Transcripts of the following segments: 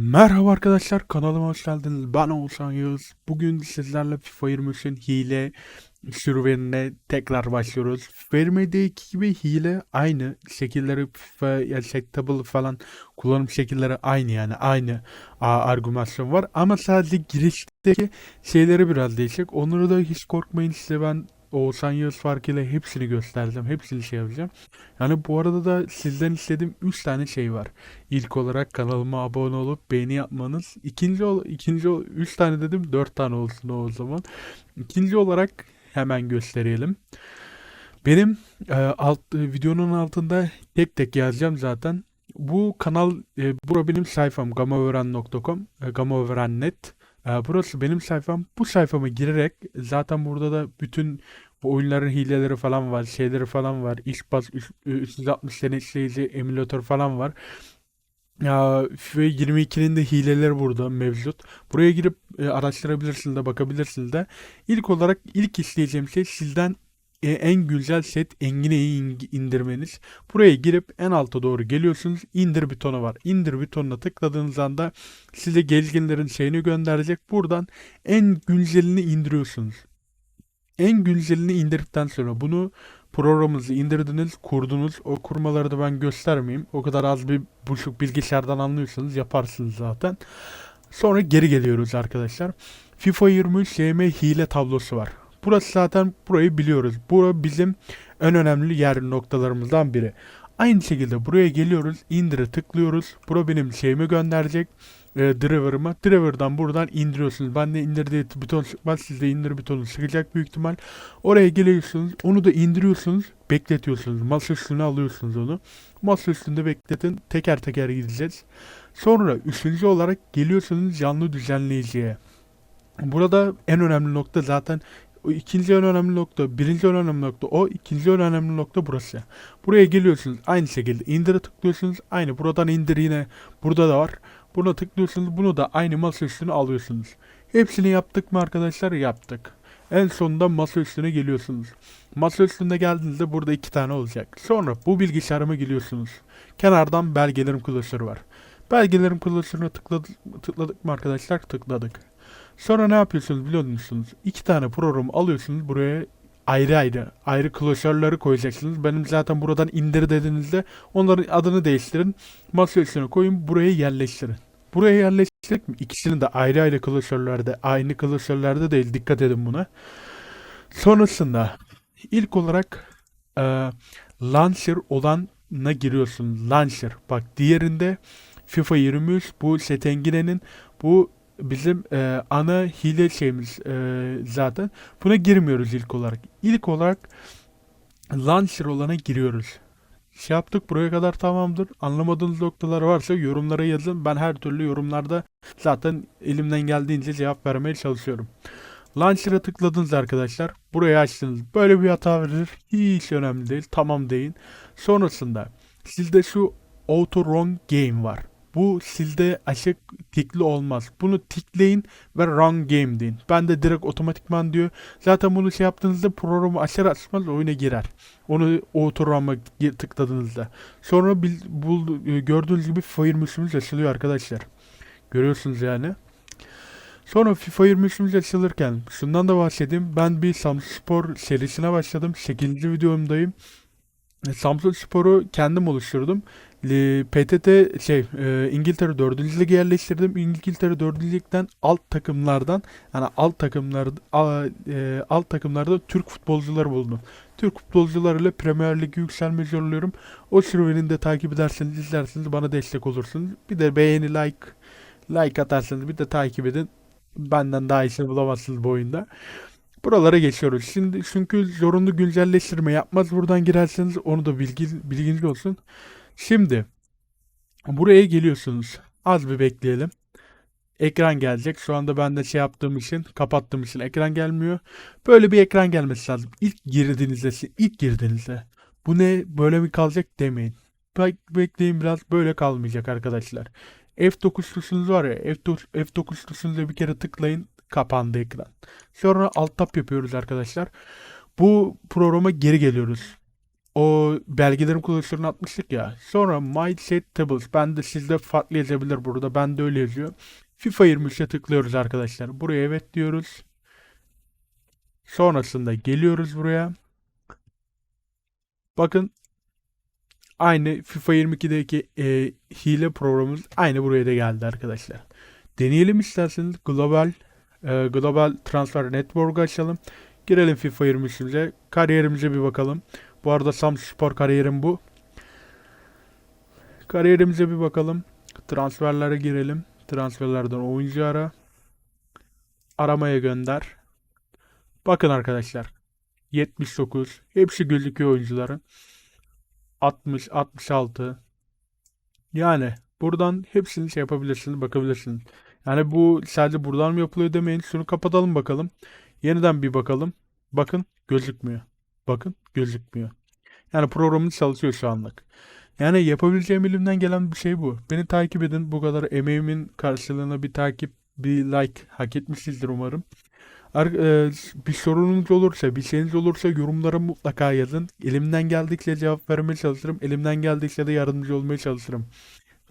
Merhaba arkadaşlar kanalıma hoş geldiniz. Ben Oğuzhan Yağız. Bugün sizlerle FIFA 23'ün hile serüvenine tekrar başlıyoruz. FIFA 20'deki gibi hile aynı. Şekilleri FIFA ya settable falan kullanım şekilleri aynı yani aynı a, argümasyon var. Ama sadece girişteki şeyleri biraz değişik. Onları da hiç korkmayın size ben Oğuzhan Yağız farkıyla hepsini göstereceğim. Hepsini şey yapacağım. Yani bu arada da sizden istediğim 3 tane şey var. İlk olarak kanalıma abone olup beğeni yapmanız. İkinci ikinci ol, 3 tane dedim 4 tane olsun o zaman. İkinci olarak hemen gösterelim. Benim e, alt videonun altında tek tek yazacağım zaten. Bu kanal e, bura benim sayfam gamaören.com e, gamaören.net e, burası benim sayfam. Bu sayfama girerek zaten burada da bütün bu oyunların hileleri falan var, şeyleri falan var. Xbox 360 sene işleyici emülatör falan var. Ya FIFA 22'nin de hileleri burada mevcut. Buraya girip e, araştırabilirsiniz de bakabilirsiniz de. İlk olarak ilk isteyeceğim şey sizden e, en güncel set Engine'yi in- indirmeniz. Buraya girip en alta doğru geliyorsunuz. İndir butonu var. İndir butonuna tıkladığınız anda size gezginlerin şeyini gönderecek. Buradan en güncelini indiriyorsunuz. En güncelini indirdikten sonra bunu programınızı indirdiniz, kurdunuz. O kurmaları da ben göstermeyeyim. O kadar az bir buçuk bilgisayardan anlıyorsanız yaparsınız zaten. Sonra geri geliyoruz arkadaşlar. FIFA 23 SM hile tablosu var. Burası zaten burayı biliyoruz. Bura bizim en önemli yer noktalarımızdan biri. Aynı şekilde buraya geliyoruz. indire tıklıyoruz. Bura benim şeyimi gönderecek. E, driver'ımı. Driver'dan buradan indiriyorsunuz. Ben de indirdiği buton çıkmaz. Siz de indir butonu çıkacak büyük ihtimal. Oraya geliyorsunuz. Onu da indiriyorsunuz. Bekletiyorsunuz. Masa üstüne alıyorsunuz onu. Masa üstünde bekletin. Teker teker gideceğiz. Sonra üçüncü olarak geliyorsunuz canlı düzenleyiciye. Burada en önemli nokta zaten o ikinci en önemli nokta, birinci en önemli nokta o, ikinci en önemli nokta burası. Buraya geliyorsunuz aynı şekilde indire tıklıyorsunuz. Aynı buradan indir yine burada da var. Buna tıklıyorsunuz. Bunu da aynı masa alıyorsunuz. Hepsini yaptık mı arkadaşlar? Yaptık. En sonunda masa geliyorsunuz. Masa geldiğinizde burada iki tane olacak. Sonra bu bilgisayarıma geliyorsunuz. Kenardan belgelerim klasörü var. Belgelerim klasörüne tıkladık, tıkladık mı arkadaşlar? Tıkladık. Sonra ne yapıyorsunuz biliyor musunuz? İki tane programı alıyorsunuz buraya ayrı ayrı ayrı klasörleri koyacaksınız. Benim zaten buradan indir dediğinizde onların adını değiştirin. Masa üstüne koyun buraya yerleştirin. Buraya yerleştirdik mi? İkisini de ayrı ayrı klasörlerde aynı klasörlerde değil dikkat edin buna. Sonrasında ilk olarak e, launcher olanına giriyorsunuz. Launcher. Bak diğerinde FIFA 23 bu Setengine'nin bu bizim e, ana hile şeyimiz e, zaten. Buna girmiyoruz ilk olarak. İlk olarak launcher olana giriyoruz. Şey yaptık buraya kadar tamamdır. Anlamadığınız noktalar varsa yorumlara yazın. Ben her türlü yorumlarda zaten elimden geldiğince cevap vermeye çalışıyorum. Launcher'a tıkladınız arkadaşlar. Burayı açtınız. Böyle bir hata verir. Hiç önemli değil. Tamam deyin. Sonrasında sizde şu Auto Run Game var. Bu silde açık tikli olmaz. Bunu tikleyin ve run game deyin. Ben de direkt otomatikman diyor. Zaten bunu şey yaptığınızda programı açar açmaz oyuna girer. Onu auto tıkladığınızda. Sonra bil, bul, e, gördüğünüz gibi FIFA 23'ümüz açılıyor arkadaşlar. Görüyorsunuz yani. Sonra FIFA 23'ümüz açılırken şundan da bahsedeyim. Ben bir Samsun Spor serisine başladım. 8. videomdayım. E, Samsun Spor'u kendim oluşturdum. PTT şey e, İngiltere 4. lige yerleştirdim. İngiltere 4. ligden alt takımlardan yani alt takımlar e, alt takımlarda Türk futbolcular buldum. Türk futbolcularıyla Premier Lig'e yükselmeyi zorluyorum. O serüveni de takip ederseniz izlerseniz bana destek olursunuz. Bir de beğeni like like atarsanız bir de takip edin. Benden daha iyisini bulamazsınız bu oyunda. Buralara geçiyoruz. Şimdi çünkü zorunlu güncelleştirme yapmaz buradan girerseniz onu da bilgi, bilginiz olsun. Şimdi buraya geliyorsunuz. Az bir bekleyelim. Ekran gelecek. Şu anda ben de şey yaptığım için, kapattığım için ekran gelmiyor. Böyle bir ekran gelmesi lazım. İlk girdiğinizde, ilk girdiğinizde. Bu ne böyle mi kalacak demeyin. Bek- Bekleyin biraz böyle kalmayacak arkadaşlar. F9 tuşunuz var ya F9, F9 tuşunuza bir kere tıklayın kapandı ekran. Sonra alt tab yapıyoruz arkadaşlar. Bu programa geri geliyoruz. O belgelerin kullanışlarını atmıştık ya. Sonra My Set Tables. Ben de sizde farklı yazabilir burada. Ben de öyle yazıyor. FIFA 23'e tıklıyoruz arkadaşlar. Buraya evet diyoruz. Sonrasında geliyoruz buraya. Bakın aynı FIFA 22'deki e, hile programımız aynı buraya da geldi arkadaşlar. Deneyelim isterseniz global e, global transfer network açalım. Girelim FIFA 23'ümüze. Kariyerimize bir bakalım. Bu arada Samsun Spor kariyerim bu. Kariyerimize bir bakalım. Transferlere girelim. Transferlerden oyuncu ara. Aramaya gönder. Bakın arkadaşlar. 79. Hepsi gözüküyor oyuncuların. 60, 66. Yani buradan hepsini şey yapabilirsiniz, bakabilirsiniz. Yani bu sadece buradan mı yapılıyor demeyin. Şunu kapatalım bakalım. Yeniden bir bakalım. Bakın gözükmüyor. Bakın gözükmüyor. Yani programın çalışıyor şu anlık. Yani yapabileceğim elimden gelen bir şey bu. Beni takip edin. Bu kadar emeğimin karşılığına bir takip, bir like hak etmişsinizdir umarım. Ar- e, bir sorunuz olursa, bir şeyiniz olursa yorumlara mutlaka yazın. Elimden geldikçe cevap vermeye çalışırım. Elimden geldikçe de yardımcı olmaya çalışırım.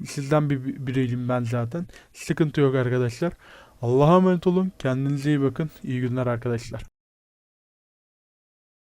Sizden bir biriyim ben zaten. Sıkıntı yok arkadaşlar. Allah'a emanet olun. Kendinize iyi bakın. İyi günler arkadaşlar.